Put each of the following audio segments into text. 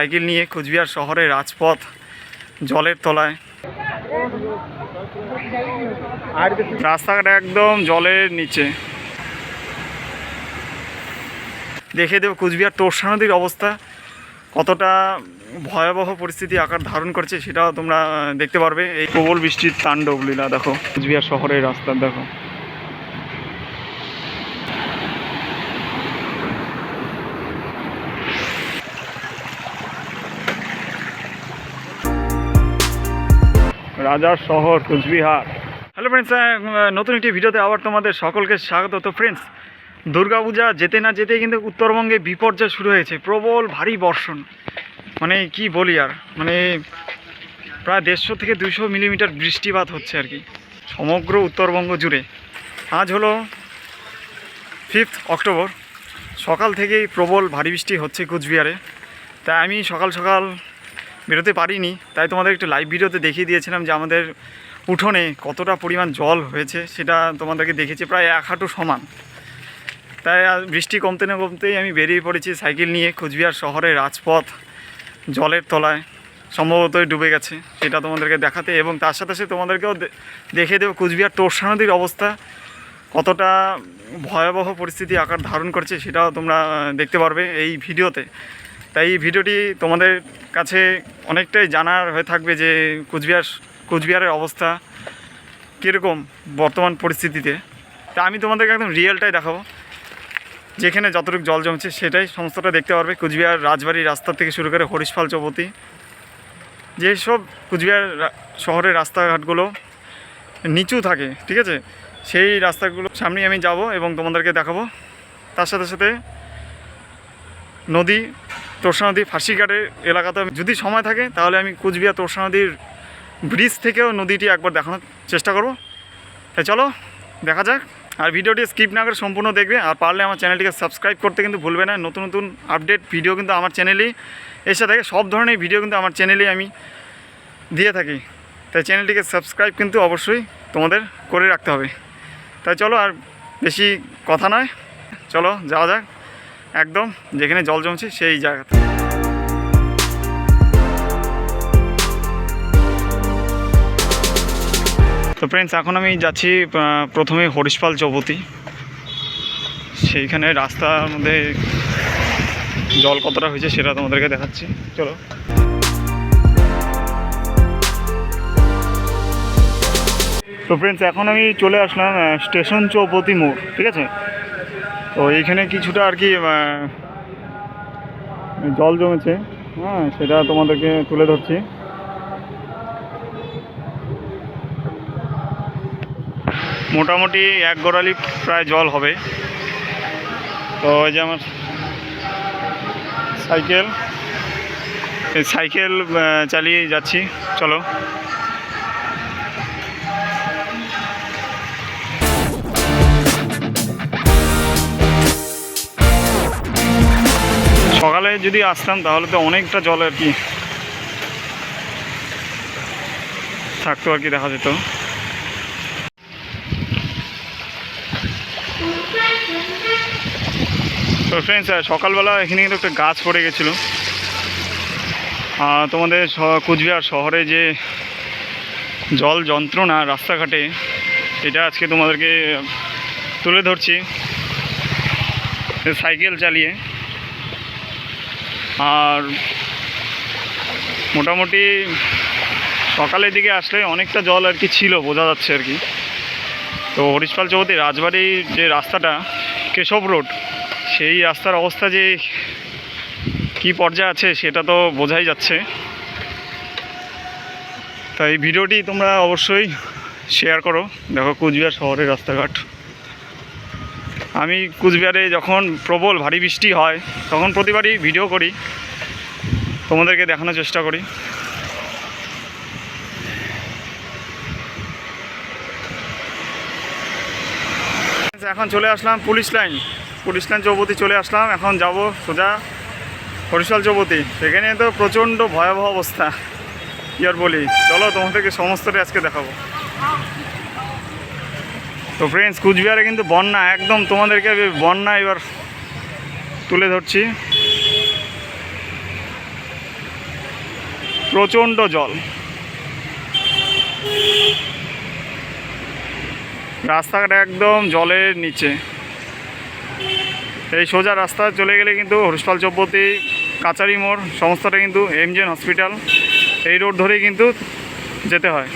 Cycle নিয়ে কোচবিহার শহরের রাজপথ জলের তলায়। রাস্তাঘাট একদম জলের নিচে। দেখে দেব কুচবিহার তোরসা নদীর অবস্থা, কতটা ভয়াবহ পরিস্থিতি আকার ধারণ করছে, সেটাও তোমরা দেখতে পারবে। এই প্রবল বৃষ্টির তাণ্ডব লীলা, দেখো, কুচবিহার শহরের রাস্তা, দেখো। রাজার শহর, কুচবিহার। হ্যালো ফ্রেন্ডস নতুন একটি ভিডিওতে আবার তোমাদের সকলকে স্বাগত। তো ফ্রেন্ডস দুর্গাপূজা যেতে না যেতে কিন্তু উত্তরবঙ্গে বিপর্যয় শুরু হয়েছে। প্রবল ভারী বর্ষণ। মানে কি বলি আর? মানে প্রায় দেড়শো থেকে দুশো মিলিমিটার বৃষ্টিপাত হচ্ছে আর কি, সমগ্র উত্তরবঙ্গ জুড়ে। আজ হলো ফিফথ অক্টোবর সকাল থেকেই প্রবল ভারী বৃষ্টি হচ্ছে কুচবিহারে। তাই আমি সকাল সকাল বেরোতে পারিনি। তাই তোমাদের একটু লাইভ ভিডিওতে দেখিয়ে দিয়েছিলাম যে আমাদের উঠোনে কতটা পরিমাণ জল হয়েছে, সেটা তোমাদেরকে দেখেছি, প্রায় এক হাঁটু সমান। তাই বৃষ্টি কমতে না কমতেই আমি বেরিয়ে পড়েছি সাইকেল নিয়ে কোচবিহার শহরের রাজপথ জলের তলায়। সম্ভবতই ডুবে গেছে, সেটা তোমাদেরকে দেখাতে এবং তার সাথে সাথে তোমাদেরকেও দে- দেখিয়ে দেবো কোচবিহার তোরসা নদীর অবস্থা, কতটা ভয়াবহ পরিস্থিতি আকার ধারণ করছে, সেটাও তোমরা দেখতে পারবে এই ভিডিওতে। তাই এই ভিডিওটি তোমাদের কাছে অনেকটাই জানার হয়ে থাকবে যে কুচবিহার, কুচবিহারের অবস্থা কীরকম বর্তমান পরিস্থিতিতে। তা আমি তোমাদেরকে একদম রিয়েলটাই দেখাবো। যেখানে যতটুকু জল জমছে সেটাই সমস্তটা দেখতে পারবে। কুচবিহার রাজবাড়ি রাস্তা থেকে শুরু করে হরিশপাল চৌপতি। যেসব কুচবিহার শহরের রাস্তাঘাটগুলো নিচু থাকে, ঠিক আছে? সেই রাস্তাগুলো সামনেই আমি যাব এবং তোমাদেরকে দেখাবো। তার সাথে সাথে নদী তোরসা নদী ফাঁসিঘাটের এলাকাতে যদি সময় থাকে, তাহলে আমি কুচবিহার তোরসা নদীর ব্রিজ থেকেও নদীটি একবার দেখানোর চেষ্টা করব। তাই চলো, দেখা যাক। আর ভিডিওটি স্কিপ না করে সম্পূর্ণ দেখবে। আর পারলে আমার চ্যানেলটিকে সাবস্ক্রাইব করতে কিন্তু ভুলবে না। নতুন নতুন আপডেট ভিডিও কিন্তু আমার চ্যানেলেই এসে থাকে। সব ধরনের ভিডিও কিন্তু আমার চ্যানেলেই আমি দিয়ে থাকি। তাই চ্যানেলটিকে সাবস্ক্রাইব কিন্তু অবশ্যই তোমাদের করে রাখতে হবে। তাই চলো, আর বেশি কথা নয়। চলো, যাওয়া যাক। একদম যেখানে জল জমছে সেই জায়গাতে। তো ফ্রেন্ডস এখন আমি যাচ্ছি প্রথমে হরিশপাল চৌপতি। সেইখানে রাস্তার মধ্যে জল কতটা হয়েছে সেটা তোমাদেরকে দেখাচ্ছি। চলো। তো ফ্রেন্ডস এখন আমি চলে আসলাম স্টেশন চৌপতি মোড়, ঠিক আছে? তো এইখানে কিছুটা আর কি জল জমেছে। হ্যাঁ সেটা তোমাদেরকে তুলে ধরছি। মোটামুটি এক গোড়ালি প্রায় জল হবে। তো ওই যে আমার সাইকেল সাইকেল চালিয়ে যাচ্ছি। চলো। সকালে যদি আসতাম তাহলে তো অনেকটা জল আর কি থাকতো আর কি, দেখা যেত। তো ফ্রেন্ডস সকালবেলা এখানে কিন্তু একটা গাছ পড়ে গেছিল। আর তোমাদের কুচবিহার শহরে যে জল যন্ত্রণা রাস্তাঘাটে, এটা আজকে তোমাদেরকে তুলে ধরছি। সাইকেল চালিয়ে। আর মোটামুটি সকালের দিকে আসলে অনেকটা জল আর কি ছিল, বোঝা যাচ্ছে আর কি। তো হরিশপাল চৌধুরী রাজবাড়ির যে রাস্তাটা, কেশব রোড, সেই রাস্তার অবস্থা যে কী পর্যায়ে আছে, সেটা তো বোঝাই যাচ্ছে। তাই ভিডিওটি তোমরা অবশ্যই শেয়ার করো। দেখো কুচবিহার শহরের রাস্তাঘাট। আমি কুচবিহারে যখন প্রবল ভারী বৃষ্টি হয়, তখন প্রতিবারই ভিডিও করি। তোমাদেরকে দেখানোর চেষ্টা করি। এখন চলে আসলাম police line. Police line Chaupati চলে আসলাম, এখন যাব সোজা হরিশাল চৌপতি। সেখানে তো প্রচণ্ড ভয়াবহ অবস্থা আর বলি। চলো তোমাদেরকে সমস্তটা আজকে দেখাবো। তো ফ্রেন্ডস কুচবিহারে কিন্তু বন্যা, একদম তোমাদেরকে বন্যা এবার তুলে ধরছি। প্রচণ্ড জল। রাস্তাঘাট একদম জলের নিচে। এই সোজা রাস্তা চলে গেলে কিন্তু হরিশপাল চব্বতী কাচারি মোড়, সমস্তটা কিন্তু এমজেন হসপিটাল এই রোড ধরেই কিন্তু যেতে হয়।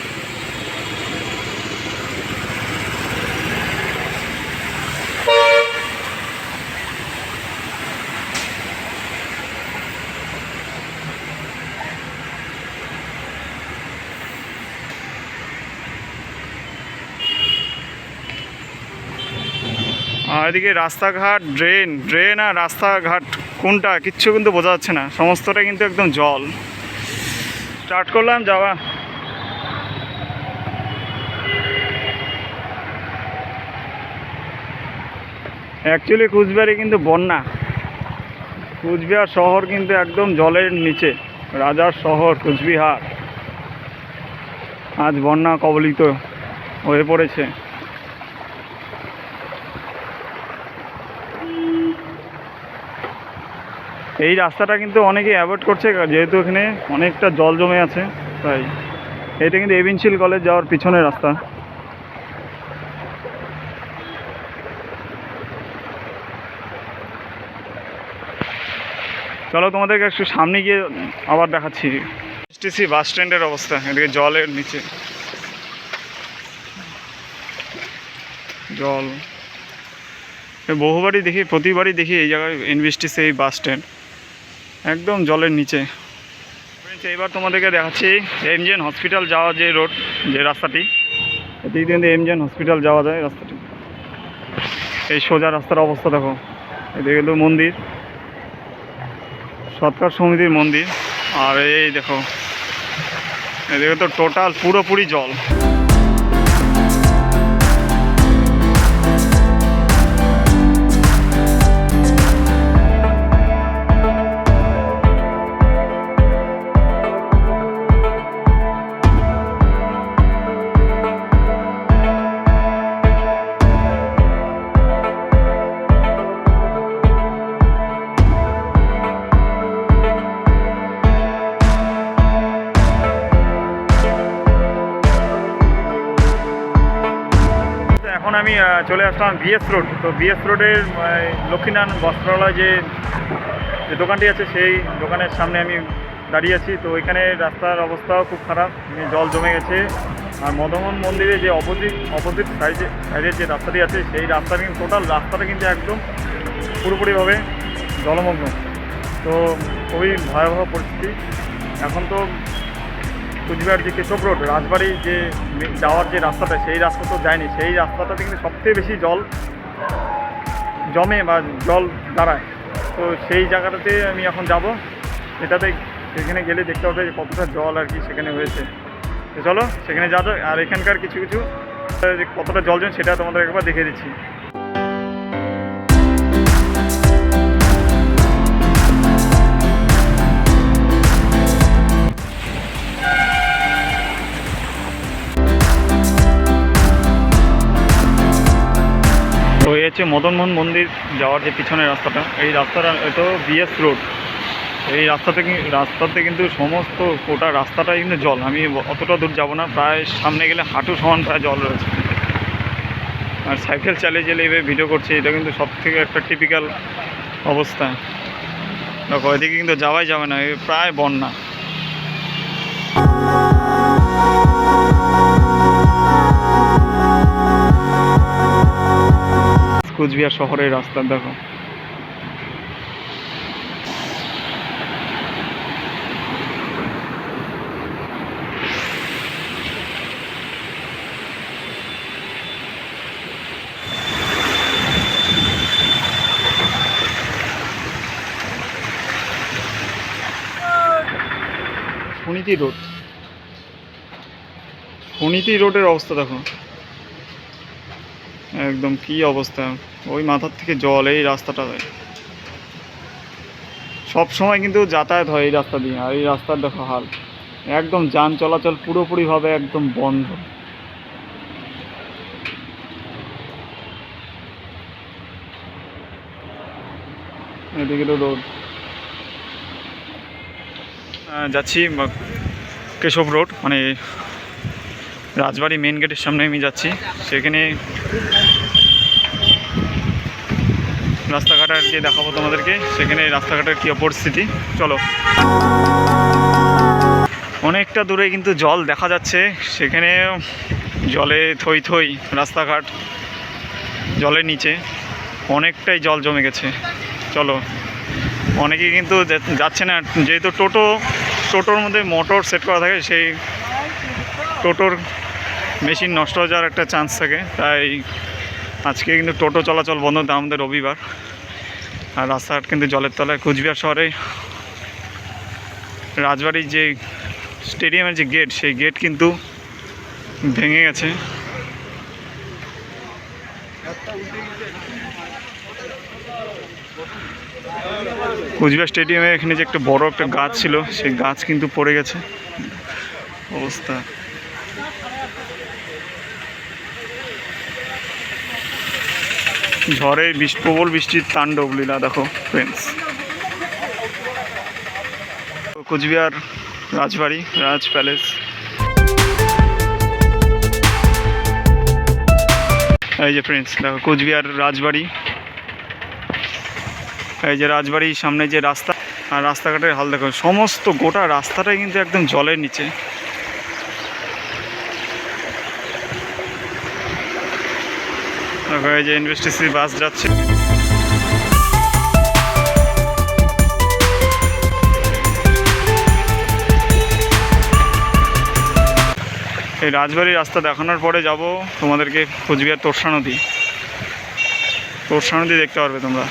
এদিকে রাস্তাঘাট ড্রেন ড্রেন আর রাস্তাঘাট, কোনটা কিচ্ছু কিন্তু বোঝা যাচ্ছে না। সমস্তটা কিন্তু একদম জল। স্টার্ট করলাম, যাওয়া। অ্যাকচুয়ালি কুচবিহারে কিন্তু বন্যা। কুচবিহার শহর কিন্তু একদম জলের নিচে। রাজার শহর কুচবিহার। আজ বন্যা কবলিত হয়ে পড়েছে। এই রাস্তাটা কিন্তু অনেকে অ্যাভয়েড করছে যেহেতু এখানে অনেকটা জল জমে আছে, তাই। এটা কিন্তু এভিনশিল কলেজ যাওয়ার পিছনের রাস্তা। চলো তোমাদেরকে একটু সামনে গিয়ে আবার দেখাচ্ছি। এসটিসি বাস স্ট্যান্ডের অবস্থা, এদিকে জলের নিচে। জল। বহুবারই দেখি, প্রতিবারই দেখি এই জায়গায় এনবিএসটিসি এই বাস স্ট্যান্ড একদম জলের নিচে। এবার তোমাদেরকে দেখাচ্ছি এমজিএন হসপিটাল যাওয়া যে রোড, যে রাস্তাটি। এদিক দিয়ে এমজিএন হসপিটাল যাওয়া যায় রাস্তাটি। এই সোজা রাস্তার অবস্থা দেখো। এদিকে কিন্তু মন্দির। সৎকার সমিতির মন্দির। আর এই দেখো, এদিকে তো টোটাল পুরোপুরি জল। আমি চলে আসলাম বিএস রোড তো বিএস রোডের লক্ষ্মীনারায়ণ বস্ত্রালয় যে যে দোকানটি আছে, সেই দোকানের সামনে আমি দাঁড়িয়ে আছি। তো ওইখানে রাস্তার অবস্থাও খুব খারাপ। জল জমে গেছে। আর মদমন মন্দিরে যে অপোজিট অপোজিট সাইডে সাইডের যে রাস্তাটি আছে, সেই রাস্তা কিন্তু, টোটাল রাস্তাটা কিন্তু একদম পুরোপুরিভাবে জলমগ্ন। তো খুবই ভয়াবহ পরিস্থিতি। এখন তো কুচবিহার যে কেশব রোড, রাজবাড়ি যে যাওয়ার যে রাস্তাটা, সেই রাস্তা তো যায়নি। সেই রাস্তাটাতে কিন্তু সবথেকে বেশি জল জমে বা জল দাঁড়ায়। তো সেই জায়গাটাতে আমি এখন যাব। এটাতে সেখানে গেলে দেখতে হবে যে কতটা জল আর কি সেখানে হয়েছে। তো চলো, সেখানে যা আর এখানকার কিছু কিছু কতটা জল জমে সেটা তোমাদের একবার দেখিয়ে দিচ্ছি। হচ্ছে মদনমোহন মন্দির যাওয়ার যে পিছনের রাস্তাটা, এই রাস্তাটা এটা বিএস রোড এই রাস্তাতে রাস্তাতে কিন্তু সমস্ত গোটা রাস্তাটাই কিন্তু জল। আমি অতটা দূর যাব না, প্রায় সামনে গেলে হাঁটু সমান প্রায় জল রয়েছে। আর সাইকেল চালিয়ে চালিয়ে এভাবে ভিডিও করছি, এটা কিন্তু সব থেকে একটা টিপিক্যাল অবস্থা। দেখো, এদিকে কিন্তু যাওয়াই যাবে না প্রায় বন্যা। কুচবিহার শহরের রাস্তা দেখো। সুনীতি রোড। সুনীতি রোডের অবস্থা দেখো। একদম কি অবস্থা। ওই মাথার থেকে জল, এই রাস্তাটা সব সময় কিন্তু যাতায়াত হয় এই রাস্তা দিয়ে। আর এই রাস্তার দেখো হাল। একদম যান চলাচল পুরোপুরিভাবে একদম বন্ধ। এদিকে তো রোড। যাচ্ছি কেশব রোড মানে রাজবাড়ি মেন গেটের সামনে আমি যাচ্ছি। সেখানে রাস্তাঘাট আর কি দেখাবো তোমাদেরকে। সেখানে রাস্তাঘাটের কী পরিস্থিতি চলো। অনেকটা দূরে কিন্তু জল দেখা যাচ্ছে। সেখানে জলে থই থই রাস্তাঘাট জলের নিচে অনেকটাই জল জমে গেছে। চলো। অনেকে কিন্তু যাচ্ছে না। যেহেতু টোটো, টোটোর মধ্যে মোটর সেট করা থাকে, সেই টোটোর মেশিন নষ্ট হয়ে যাওয়ার একটা চান্স থাকে। তাই আজকে কিন্তু টোটো চলাচল বন্ধ আমাদের রবিবার। আর রাস্তাঘাট কিন্তু জলের তলায়। কুচবিহার শহরে রাজবাড়ির যে স্টেডিয়ামের যে গেট, সেই গেট কিন্তু ভেঙে গেছে। কুচবিহার স্টেডিয়ামে এখানে যে একটা বড় একটা গাছ ছিল, সেই গাছ কিন্তু পড়ে গেছে। অবস্থা। ঝড়ে বৃষ্টি, প্রবল বৃষ্টির তাণ্ডব লীলা, দেখো ফ্রেন্ডস কোচবিহার রাজবাড়ি, রাজ প্যালেস। এই যে ফ্রেন্ডস দেখো, কোচবিহার রাজবাড়ি। এই যে রাজবাড়ির সামনে যে রাস্তা, আর রাস্তাঘাটের হাল দেখো, সমস্ত গোটা রাস্তাটাই কিন্তু একদম জলের নিচে। এই যে ইনভেস্টিসি বাস যাচ্ছে। এই রাজবাড়ির রাস্তা দেখানোর পরে যাব তোমাদেরকে কোচবিহার তোরসা নদী। তোরসা নদী দেখতে পারবে তোমরা।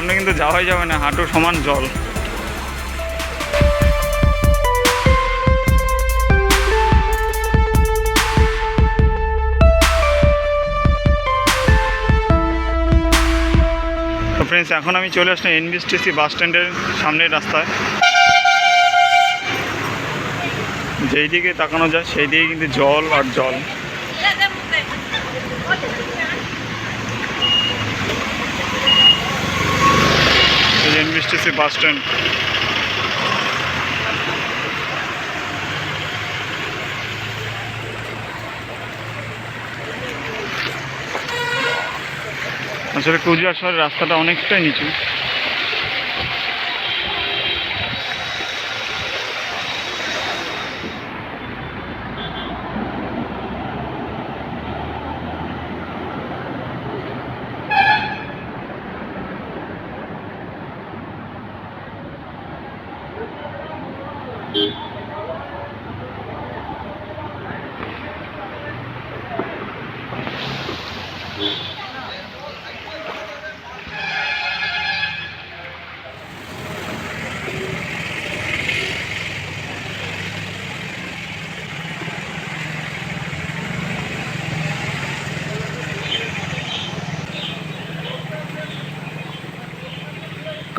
সামনে কিন্তু যাওয়াই যাবে না, হাঁটু সমান জল। ফ্রেন্ডস এখন আমি চলে আসলাম এনবিএসটিসি বাস স্ট্যান্ডের সামনের রাস্তায়। যেই দিকে তাকানো যায়, সেই দিকে কিন্তু জল আর জল। এই এনবিএসটিসি বাস স্ট্যান্ড। আসলে কুচবিহার শহরের রাস্তাটা অনেকটাই নিচু।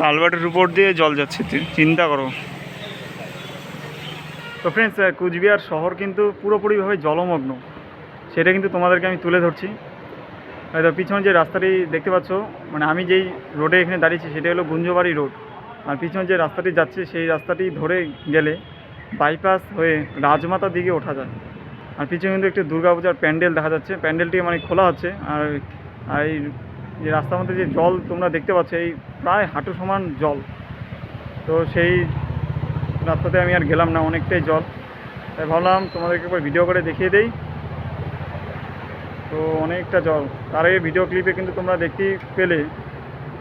কালভার্টের উপর দিয়ে জল যাচ্ছে চিন্তা করো। তো ফ্রেন্ডস কুচবিহার শহর কিন্তু পুরোপুরিভাবে জলমগ্ন। সেটা কিন্তু তোমাদেরকে আমি তুলে ধরছি। হয়তো পিছনে যে রাস্তাটি দেখতে পাচ্ছ মানে আমি যেই রোডে এখানে দাঁড়িয়েছি, সেটা হলো গুঞ্জবাড়ি রোড আর পিছনে যে রাস্তাটি যাচ্ছে, সেই রাস্তাটি ধরে গেলে বাইপাস হয়ে রাজমাতার দিকে ওঠা যায়। আর পিছনে কিন্তু একটি দুর্গাপূজার প্যান্ডেল দেখা যাচ্ছে। প্যান্ডেলটি মানে খোলা আর আর এই যে রাস্তার মধ্যে যে জল তোমরা দেখতে পাচ্ছ, এই প্রায় হাঁটু সমান জল। তো সেই রাস্তাতে আমি আর গেলাম না, অনেকটাই জল। তাই ভাবলাম তোমাদেরকে একবার ভিডিও করে দেখিয়ে দেই। তো অনেকটা জল। তার আগে ভিডিও ক্লিপে কিন্তু তোমরা দেখতেই পেলে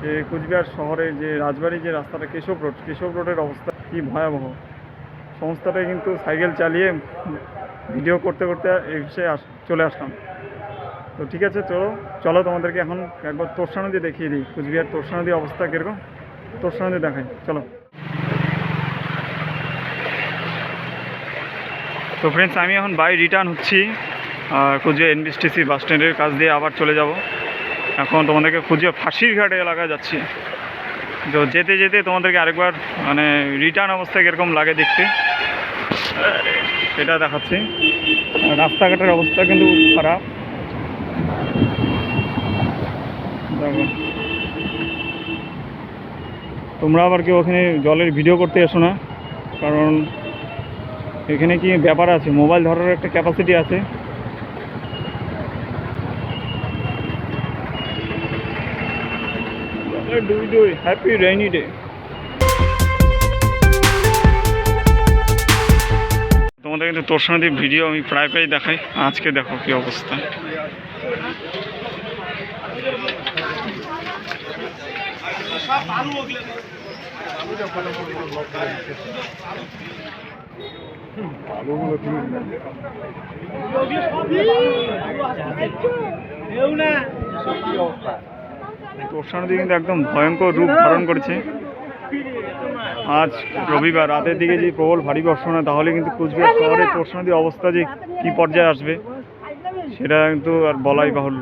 যে কুচবিহার শহরের যে রাজবাড়ি যে রাস্তাটা, কেশব রোড, কেশব রোডের অবস্থা কী ভয়াবহ। সমস্যাটাই কিন্তু সাইকেল চালিয়ে ভিডিও করতে করতে এসে আস, চলে আসলাম। তো ঠিক আছে, চলো চলো তোমাদেরকে এখন একবার তোরসা নদী দেখিয়ে দিই, কুচবিহার তোরসা নদীর অবস্থা কীরকম? তোর সঙ্গে দেখাই, চলো। তো ফ্রেন্ডস আমি এখন বাই রিটার্ন হচ্ছি খুঁজে এনবিএসটিসি বাস স্ট্যান্ডের কাছ দিয়ে আবার চলে যাব। এখন তোমাদেরকে খুঁজে ফাঁসির ঘাট এলাকায় যাচ্ছি। তো যেতে যেতে তোমাদেরকে আরেকবার মানে রিটার্ন অবস্থায় কীরকম লাগে দেখতে, সেটা দেখাচ্ছি। রাস্তাঘাটের অবস্থা কিন্তু খারাপ। দেখো তোমরা আবার কেউ ওখানে জলের ভিডিও করতে এসো না, কারণ এখানে কি ব্যাপার আছে? মোবাইল ধরার একটা ক্যাপাসিটি আছে। হ্যাপি রেইনি ডে তোমাদের কিন্তু তোর সঙ্গে ভিডিও আমি প্রায় প্রায় দেখাই। আজকে দেখো কি অবস্থা। তোরসা নদী কিন্তু একদম ভয়ঙ্কর রূপ ধারণ করেছে। আজ রবিবার রাতের দিকে যে প্রবল ভারী বর্ষণ হয়, তাহলে কিন্তু কুচবিহার শহরে তোরসা নদীর অবস্থা যে কি পর্যায়ে আসবে, সেটা কিন্তু আর বলাই বাহুল্য।